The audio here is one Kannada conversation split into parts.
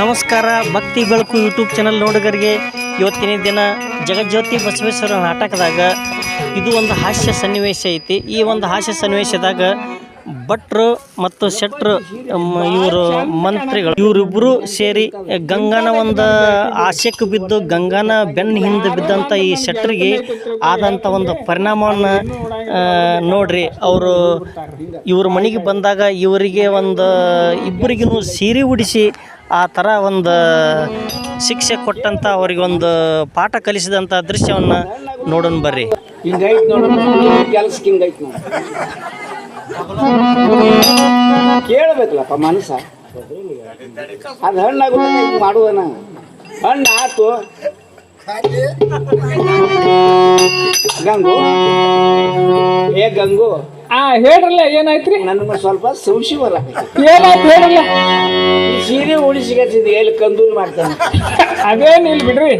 ನಮಸ್ಕಾರ, ಭಕ್ತಿ ಬೆಳಕು ಯೂಟ್ಯೂಬ್ ಚಾನಲ್ ನೋಡುಗರಿಗೆ. ಇವತ್ತಿನ ದಿನ ಜಗಜ್ಯೋತಿ ಬಸವೇಶ್ವರ ನಾಟಕದಾಗ ಇದು ಒಂದು ಹಾಸ್ಯ ಸನ್ನಿವೇಶ ಐತಿ. ಈ ಒಂದು ಹಾಸ್ಯ ಸನ್ನಿವೇಶದಾಗ ಭಟ್ರು ಮತ್ತು ಶೆಟ್ರು ಇವರು ಮಂತ್ರಿಗಳು ಇವರಿಬ್ಬರು ಸೇರಿ ಗಂಗಾನ ಒಂದು ಆಸೆಕ್ಕೆ ಬಿದ್ದು ಗಂಗಾನ ಬೆನ್ನ ಹಿಂದೆ ಬಿದ್ದಂಥ ಈ ಶೆಟ್ರಿಗೆ ಆದಂಥ ಒಂದು ಪರಿಣಾಮವನ್ನು ನೋಡ್ರಿ. ಅವರು ಇವ್ರ ಮನೆಗೆ ಬಂದಾಗ ಇವರಿಗೆ ಒಂದು ಇಬ್ಬರಿಗೂ ಸೀರೆ ಉಡಿಸಿ ಆ ಥರ ಒಂದು ಶಿಕ್ಷೆ ಕೊಟ್ಟಂಥ ಅವರಿಗೊಂದು ಪಾಠ ಕಲಿಸಿದಂಥ ದೃಶ್ಯವನ್ನು ನೋಡೋಣ ಬರ್ರಿ. ಕೇಳಬೇಕಲ್ಲಪ್ಪ ಮನಸ್ಸ ಅದು ಹಣ್ಣಾಗ ಮಾಡುವನ. ಹಣ್ಣು ಆತು. ಗಂಗು. ಏ ಗಂಗು. ಆ ಹೇಳ್ರಲ್ಲ ಏನಾಯ್ತ್ರಿ? ನನಗೆ ಸ್ವಲ್ಪ ಸಂಶಯ ಬರ ಏನಾಯ್ತು ಹೇಳ್ರಲ್ಲ? ಸೀರೆ ಉಳಿಸಿಗತ್ತಿದ್ದು ಎಲ್ಲಿ ಕಂದೂಲ್ ಮಾಡ್ತಾನೆ? ಅದೇನ್ ಇಲ್ ಬಿಡ್ರಿ?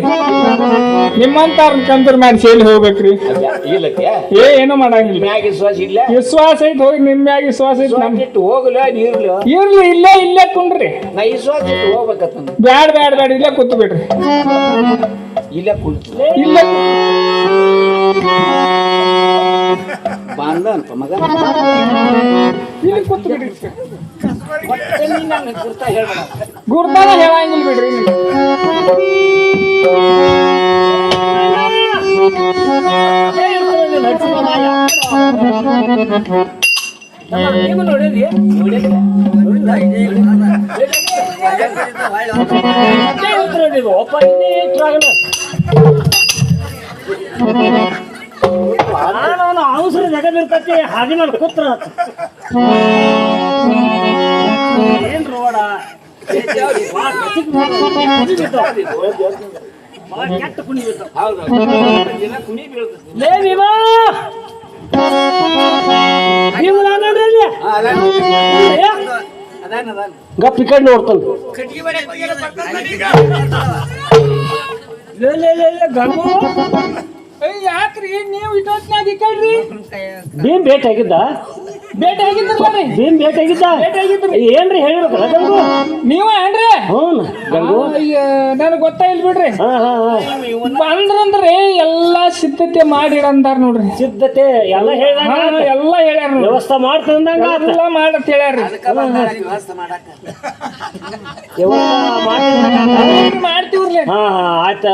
ನಿಮ್ಮಂತಾರ ಕಂದೂರ್ ಮಾಡಿ ಎಲ್ಲಿ ಹೋಗ್ಬೇಕ್ರಿ? ಇಲ್ಲಕ್ಕೆ ಏ ಏನು ಮಾಡಂಗಿಲ್ಲ. ಮ್ಯಾಗ ವಿಶ್ವಾಸ ಇಲ್ಲ? ವಿಶ್ವಾಸ ಐತ್ ಹೋಗಿ ನಿಮ್ ಮ್ಯಾಗ ವಿಶ್ವಾಸ ಐತ್ ನಮ್ ಇಟ್ಟು ಹೋಗಲ ನೀರ್ಲು ಇರ್ಲಿ. ಇಲ್ಲೇ ಇಲ್ಲೇ ಕುಂಡ್ರಿ. ನಾ ವಿಶ್ವಾಸ ಇಟ್ಟು ಹೋಗ್ಬೇಕತ್ತ ಬ್ಯಾಡ್ ಬ್ಯಾಡ್ ಬ್ಯಾಡ್ ಇಲ್ಲೇ ಕೂತ್ ಬಿಡ್ರಿ. ಇಲ್ಲ ಕುಳಿತು ಇಲ್ಲೇ ಗುರ್ತ ಮಗ ಇಲ್ಲಿ ಕೂತ್ ಬಿಡ್ರಿ ಗುರ್ತಾನ ಹೇಳಂಗಿಲ್ಲ ಬಿಡ್ರಿ ನೋಡಿದ್ರಿ ಒಪ್ಪ ಇಟ್ರಾಗಲ್ಲ ಅವಸರ ಜಗದಿರ್ತೈತಿ ಹಾಗೆ ಮಾಡಿ ಕೂತ್ರ. ಏನ್ ರೋಡ ಕೆಟ್ಟ ಕುಣಿ ಲೇ ಗಪ್ ನೋಡ್ತಾನ ಗಂಗು. ಯಾಕ್ರಿ? ನೀವು ಇಟ್ಟೊತ್ನಾಗ ಕಡ್ರಿ ಭೀಮ್ ಭೇಟಿ ಆಗಿದ್ದ ಭೇಟಿ ಆಗಿದ್ರಲ್ಲ ರೀ ಭೀಮ್ ಭೇಟಿ ಆಗಿದ್ದ ಭೇಟಿ ಆಗಿದ್ರಿ ಏನ್ರಿ ಹೇಳಿರ್ಬೇಕಲ್ಲ ಗಂಗು? ನೀವ ಏನ್ರಿ? ಹ್ಞೂ ಗಂಗು. ನನಗೆ ಗೊತ್ತಾಯಿಲ್ಲ ಬಿಡ್ರಿ. ಹಾ ಹಾ ಹಾ. ಬಂದ್ರಂದ್ರಿ ಎಲ್ಲಾ ಸಿದ್ಧತೆ ಮಾಡಿರಂತಾರ ನೋಡ್ರಿ. ಸಿದ್ಧತೆ ಎಲ್ಲ ಹೇಳ್ದಂಗ ಎಲ್ಲ ಎಲ್ಲಾ ಹೇಳ್ಯಾರ ನೋಡ್ರಿ. ವ್ಯವಸ್ಥೆ ಮಾಡ್ತಂದಂಗ ಎಲ್ಲ ಮಾಡತ್ ಹೇಳ್ಯಾರ್ರಿ. ಮಾಡ್ತೀವ್ರಿ. ಹಾ ಹಾ ಆಯ್ತ.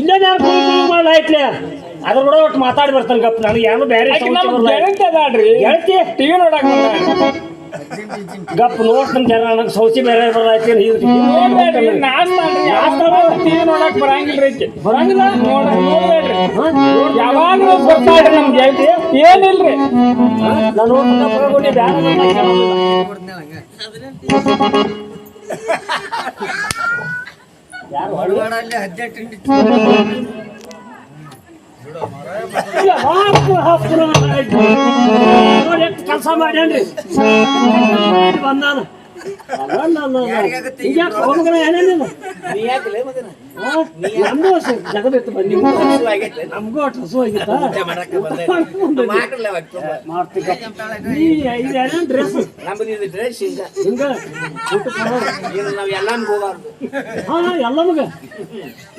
ಇಲ್ಲೇ ಯಾರು ಮಾಡ್ಲಾಯ್ತ್ಲೆ ಅದ್ರ ಕೂಡ ಒಟ್ಟು ಮಾತಾಡಿ ಬರ್ತಾನೆ ಗಪ್. ನನಗೆ ಏನು ಬೇರೆ ಗೆಳತಿ ಟಿವಿ ನೋಡಕ್ ಗಪ್ ನೋಡ್ತಾನೆ ಜನ ನನಗೆ ಸೌಚಿ ಬೇರೆ ನಾಷ್ಟ ಟಿವಿ ನೋಡಕ್ ಬರಂಗಿಲ್ರಿ ಆಕಿ ಬರಂಗಿಲ್ಲ. ನೋಡ ನೋಡ್ಬೇಡ್ರಿ ಯಾವಾಗಲೂ ಬರ್ತಾಳ್ರಿ ನಮ್ ಗೆಳತಿ ಏನಿಲ್ರಿ. ನಾನು ನೋಡ್ಕೊಂಡು ಬೇರೆ ಕೆಲಸ ಮಾಡ್ಯಾನ್ರಿ ಬಂದಾನ. ಜಗದಿತ್ತು ಬನ್ನಿ. ನಮಗೂ ಅಷ್ಟು ಹಸು ಆಗಿತ್ತ? ಡ್ರೆಸ್ ಹಿಂಗ? ಹಾ ಎಲ್ಲ ಮಗ.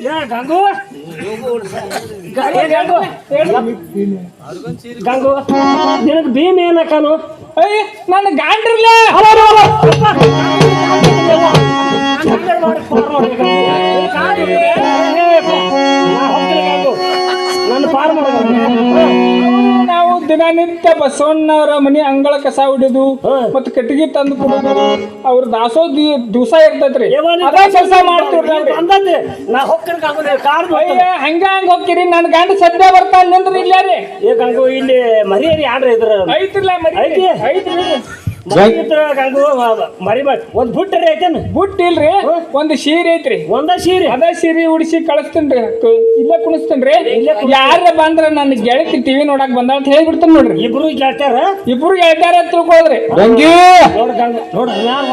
ಯಾ ಗಂಗು! ಗ- ಏ ಗಂಗು ಗಂಗು ನಿನಗೆ ಭೀಮ್ ಏನಕ್ಕಾನು ಅಯ್ಯ ನನ್ನ ಗಾಂಡ್ರಿಲ್ಲ ನಾವು. ದಿನನಿತ್ಯ ಬಸವಣ್ಣವರ ಮನೆ ಅಂಗಳ ಕಸ ಹೊಡಿದು ಮತ್ ಕಟ್ಟಿಗೆ ತಂದು ಕೊಡೋದು. ಅವ್ರ ದಾಸೋ ದಿವಸ ಇರ್ತೈತ್ರಿ. ಅದ ಕೆಲಸ ಮಾಡ್ತೀವ್ರಿ ಹಂಗ ಹಂಗ ಹೋಗ್ತೀರಿ. ನನ್ನ ಗಂಡ ಸದ್ಯ ಬರ್ತಾ ನಿಂದ್ರಿ ಇಲ್ಲ ರೀ ಇಲ್ಲಿ ಮರಿಯರಿ ಯಾರ ಇದ್ರ. ಮರಿ ಐತಿ? ಐತ್ರಿ ಮರಿ ಇದ್ರ ಗಂಗು ಮರಿ ಬಟ್ ಒಂದ್ ಬುಟ್ಟರಿ ಐತೇನ ಬುಟ್ಟ ಇಲ್ರಿ ಒಂದ್ ಸೀರೆ ಐತ್ರಿ. ಒಂದ ಸೀರೆ? ಅದ ಸೀರೆ ಉಡಿಸಿ ಕಳಿಸ್ತೇನ್ರಿ ಇಲ್ಲ ಕುಣಿಸ್ತೇನ್ರಿ ಯಾರ ಬಂದ್ರ ನನ್ನ ಗೆಳತಿ ಟಿವಿ ನೋಡಕ್ ಬಂದ ಅಂತ ಹೇಳ್ಬಿಡ್ತೇನೆ ನೋಡ್ರಿ. ಇಬ್ರು ಕೇಳ್ತಾರ ಇಬ್ರು ಹೇಳ್ತಾರ ಅಂತ ತಿಳ್ಕೊಳ್ರಿ ಬಂಗಿ! ಬಂಗಿ ಗಂಗ ನೋಡ್ ಯಾರು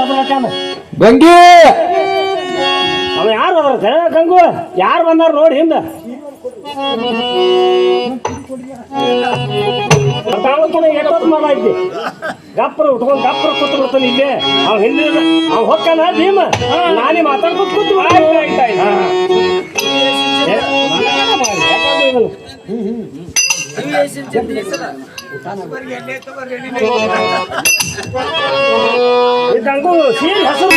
ಗಂಗಿ ಅವ ಯಾರು ಗಂಗು ಯಾರು ಬಂದಾರ ನೋಡಿ ಹಿಂದ. ತಾವು ಕೂಡ ಎಷ್ಟೊತ್ತು ಮಾಡೈತಿ ಗಪ್ಪರ ಉಟ್ಕೊಂಡು ಗಪ್ಪರ ಕೂತ್ ಬಿಡ್ತಾನೆ ಇಲ್ಲೇ. ಅವ್ ಹಿಂದೆ ಅವ್ ಹೊಕ್ಕನ ಭೀಮ. ನಾನೇ ಮಾತಾಡ್ಕೊಂಡು ಕೂತು ಆಯ್ತು, ಆಯ್ತು, ಆಯ್ತು. ಇದಂಗೂ ಸೀಲ್ ಹಸರು.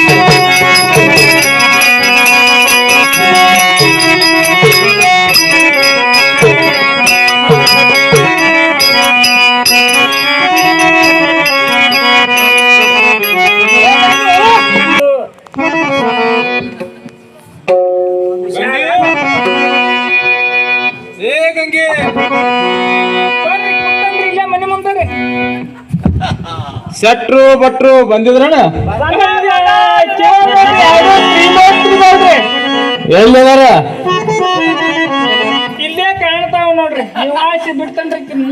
ಶೆಟ್ರು ಬಟ್ರು ಬಂದಿದ್ರಣ ಎಲ್ಲಿದಾರ? ಇಲ್ಲೇ ಕಾಣ್ತಾವ ನೋಡ್ರಿ. ನೀವು ಆಸೆ ಬಿಡ್ತನ್ರಿ ಈಕಿನ್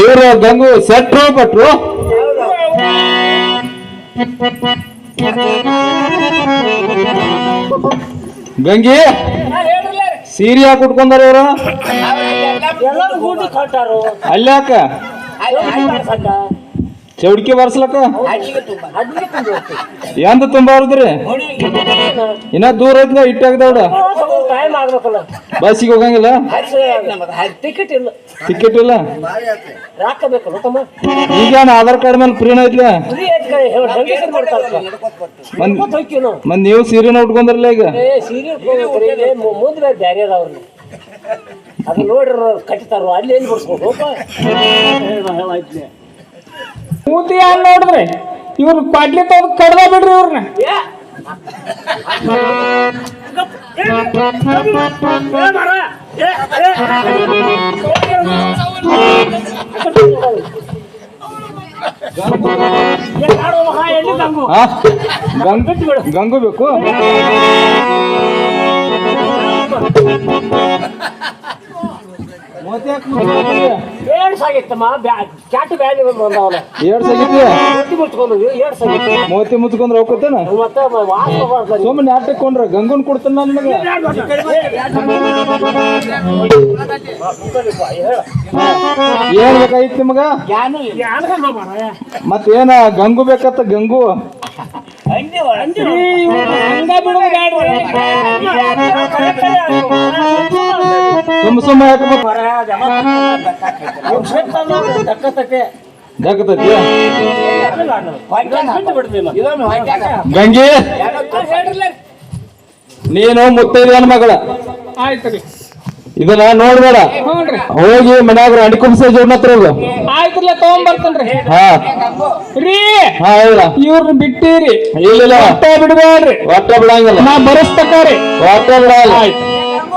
ಇವ್ರು ಗಂಗು ಸೆಟ್ರು ಬಟ್ರು ಗಂಗಿ. ಸೀರೆ ಯಾಕೆ ಉಟ್ಕೊಂಡಾರ ಇವರು? ಅಲ್ಲಾಕ ಚೌಡಿಕೆ ಬರ್ಸ್ಲಕ್ಕ? ಎಂದ ತುಂಬಾರದ್ರಿ ಇನ್ನ ದೂರ ಐತ್ಲ ಟೈಮ್ ಆಗ್ಬೇಕಲ್ಲ ಬಸ್ಸಿಗೆ ಹೋಗಂಗಿಲ್ಲ? ಟಿಕೆಟ್ ಇಲ್ಲ? ಟಿಕೆಟ್ ಇಲ್ಲ ಈಗೇನ ಆಧಾರ್ ಕಾರ್ಡ್ ಮೇಲೆ ಫ್ರೀನ ಐತ್ಲ? ಹೋಗ್ತೀವಿ ನೀವು ಸೀರೆನ ಉಟ್ಕೊಂಡ್ರಲ್ಲ ಈಗ? ಮುಂದೆ ಬೇರೆ ಬ್ಯಾರೆ ಅದಾವ್ರಿ ಅದು ನೋಡ್ರಿ ಕಟ್ಟಿತಾರ ಅಲ್ಲಿ ಎಲ್ಲಿ ಬಿಡಿಸ್ಬೋದು? ಮೂತಿ ಯಾನ್ ನೋಡಿದ್ರಿ? ಇವ್ರು ಪಾಟ್ಲಿ ತಗೊಂಡ್ ಕಡ್ದ ಬಿಡ್ರಿ ಇವ್ರನ್ನ ಆ? ಗಂಗು ಗಂಗು ಬೇಕು? ಏಳು ಸಾಗಿತ್ತಮ್ಮ? ಕ್ಯಾಟ್ ಬ್ಯಾಲಿ ಬಂದವಲ್ಲ. ಏಡ್ ಸಾಗಿದ್ವಿ ಮುಟ್ಟಿ ಮುಟ್ಕೊಂಡು ಏಳು ಸಾಗಿತ್ತು ಮುಚ್ಕೊಂಡ್ರೆ ಹೋಗ್ತೇನ ಮತ್ತೆ ವಾಸ ಮಾಡ್ತಾರೆ ಸುಮ್ಮನೆ ನಾಟಕೊಂಡ್ರ ಗಂಗುನ್ ಕೊಡ್ತಾನ ನನಗೆ. ಏನ್ ಬೇಕಾಗಿತ್ತು ನಿಮಗ? ಏನ ಗಂಗು ಬೇಕತ್ತ ಗಂಗು? ಹಂಗ ಸುಮ್ಮ ಗಂಗಿ? ನೀನು ಮುತ್ತೈದೆಯನ್ ಮಗಳ. ಆಯ್ತು ಇದನ್ನ ನೋಡ್ಬೇಡ. ಹೋಗಿ ಮನ್ಯಾಗ ಅಡಿಕುಂಸ ಜೋಡ್ನ ಹತ್ರ ಹೋಗು. ಆಯ್ತಲ್ಲ ತಗೊಂಬರ್ತೇನ್ರಿ. ಹಾ. ರೀ ಹಾ ಹೇಳ. ಇವ್ರನ್ನ ಬಿಟ್ಟಿರಿ. ಇಲ್ಲ ಒಟ್ಟ ಬಿಡಬೇಡ್ರಿ. ಒಟ್ಟ ಬಿಡಂಗಿಲ್ಲ. ನಾ ರೀ. ಒಟ್ಟ ಬಿಡಲ್ಲ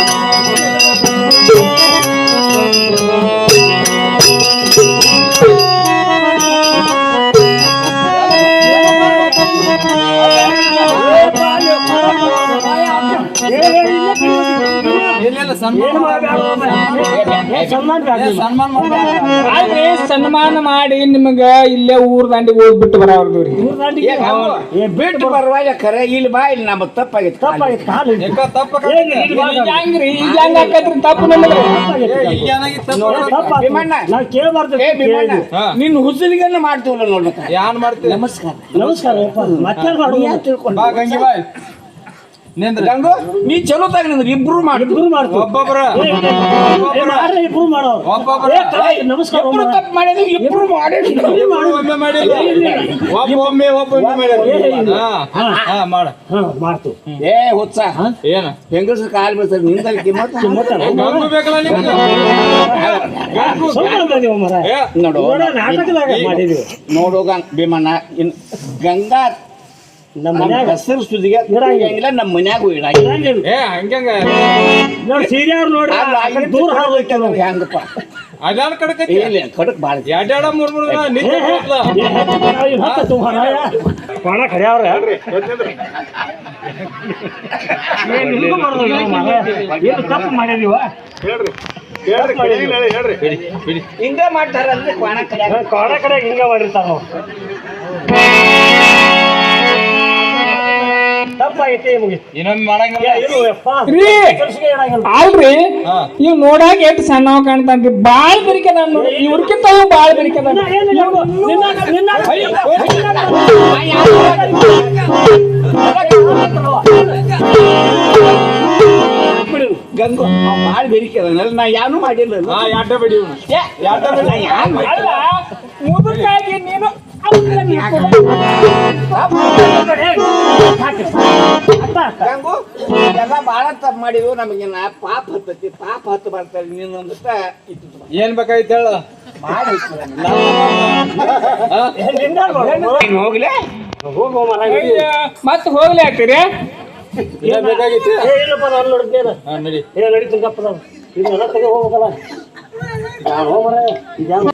ಜೋಡ್ನ ತಗೊಂಬ ಸನ್ಮಾನ ಮಾಡಿ ನಿಮಗ ಇಲ್ಲೇ ಊರ್ ದಾಂಡಿಗೆ ಹೋಗ್ಬಿಟ್ಟು ಬಿಟ್ಟು ಪರವಾಗಿಲ್ಲ ಖರೆ ಇಲ್ಲಿ ಬಾ ಇಲ್ಲಿ ನಮ್ ತಪ್ಪಾಗಿತ್ತು? ಈಗ ಹೆಂಗ್ರಿ ಈಗ ಹೆಂಗ್ ಆಕತ್ರಿ? ತಪ್ಪು ನಿನ್ನ ಹುಸುಲಿಗನ್ನ ಮಾಡ್ತೀವಲ್ಲ ನೋಡ್ಲಿಕ್ಕೆ ಯಾನ್ ಮಾಡ್ತೀವಿ ನಮಸ್ಕಾರ. ನಮಸ್ಕಾರ ಮತ್ತೆ ತಿಳ್ಕೊಂಡು ಗಂಗಿ ನೀ ಚಲೋ ತಾಗ ನಿಂದ್ರೆ ಇಬ್ರು ಮಾಡಿ ಇಬ್ರು ಮಾಡ್ತೀವಿ. ಇಬ್ರು ಮಾಡೋ ನಮಸ್ಕಾರ ಇಬ್ರು ತಪ್ಪು ಮಾಡಿದ್ರು ಇಬ್ರು ಮಾಡಿ ಒಮ್ಮೆ ಮಾಡಿಲ್ಲ. ಒಮ್ಮೆ. ಹಾ ಹಾ ಮಾಡ. ಹಾ ಮಾಡ್ತು ಏ ಹುಚ್ಚ. ಏನ? ಹೆಂಗಸ್ರ ಕಾಲ್ ಬೀಳ್ತಾರೆ ನಿಂದಲ್ಲಿ ಕಿಮ್ಮತ್ತ? ಗಂಗು ಬೇಕಲ್ಲ ನಿಮ್ಗೆ? ಸ್ವಲ್ಪ ಬಂದಿವ ಮರ ನೋಡು ನೋಡ ನಾಟಕದಾಗ ಮಾಡಿದ್ವಿ ನೋಡು ಭೀಮಣ್ಣ ಇನ್ ಗಂಗಾ ನಮ್ಮ ಮನ್ಯಾಗ ಹೆಸರು ಸುದಿಗೆ ನಮ್ಮ ಮನ್ಯಾಗೂ. ಏ ಹಂಗಂಗ ನೋಡಿ ಸೀರೆ ಅವ್ರು ನೋಡಿ ಅಲ್ಲ, ಆ ಕಡೆ ಇಟ್ಟು ದೂರ ಹೆಂಗಪ್ಪ ಇಲ್ಲ ಕಡಕ್ ಬಾಳ ಎರಡೆರಡ ಮೂರ್ ಮೂರ್ ದಿನ ನಿಂತೆ ಹೋದ್ಲ. ಕೊಣ ಖರೆ ಅವ್ರ ತಪ್ಪು ಮಾಡಿದೀವ ಹಿಂಗ ಮಾಡ್ತಾರ ಕಡೆ ಕೊಣ ಕಡೆ ಹಿಂಗ ಮಾಡಿರ್ತಾರ ಅಲ್ರಿ ಹಾ. ಇವ್ ನೋಡಾಕ ಎಷ್ಟು ಸಣ್ಣವ ಕಾಣ್ತಾನ್ರಿ ಬಾಳ್ ಬೆರಿಕದ ನೋಡಿ ಇವ್ರಕ್ಕಿಂತ ಇವ್ ಬಾಳ್ ಬೆರಿಕದ ಇನ್ನ ಏನಿಲ್ಲ ಇವ್ರು. ನಿನ್ನ- ನಿನ್ನ- ಬಿಡು. ಗಂಗು ಬಾಳ ಬೆರಿಕೆ ಅದನಲ್ಲ ನಾ ಯಾನು ಮಾಡಿಲ್ಲ ಹಾ ಯಾಟ ಬಿಡಿ ಇವ್ನು. ಯಾಟ ಬಿಡಿ. ನಾ ಯಾನ್ ಮಾಡಿಲ್ಲ ಅಲ್ಲ ಮುದುಕಾಗಿ ನೀನು ಎಲ್ಲ ಬಾಳ ತಪ್ಪು ಮಾಡಿದ್ವು ನಮಗೆ ಪಾಪ ಹತ್ತತಿ. ಪಾಪ ಹತ್ತು ಬರ್ತಾರೆ ನೀನು ಅಂತ ಇತ್ತು. ಏನ್ ಬೇಕಾಯ್ತು ಹೇಳ? ಮಾಡಿ ಹೋಗ್ಲಿ ನೋಡು. ಹೋಗ್ಲೇ? ಹೋಗು ಮರ. ಮತ್ ಹೋಗ್ಲಿ ಹಾಕ್ತೀರಿ ಏನ್ ಬೇಕಾಗಿತ್ತು? ಏ, ಇಲ್ಲಪ್ಪ ನಾನು ನೋಡಿದ್ನೇನು. ಹಾ ನಡಿ. ಏ ನಡೀತೀನಿ ಗಪ್ಪದ ಇದನ್ನೆಲ್ಲ ತೆಗೆ ಹೋಗ್ಬೇಕಲ್ಲ. ನಾನು ಹೋಗ್ಬರ ಇದ್ಯಾವ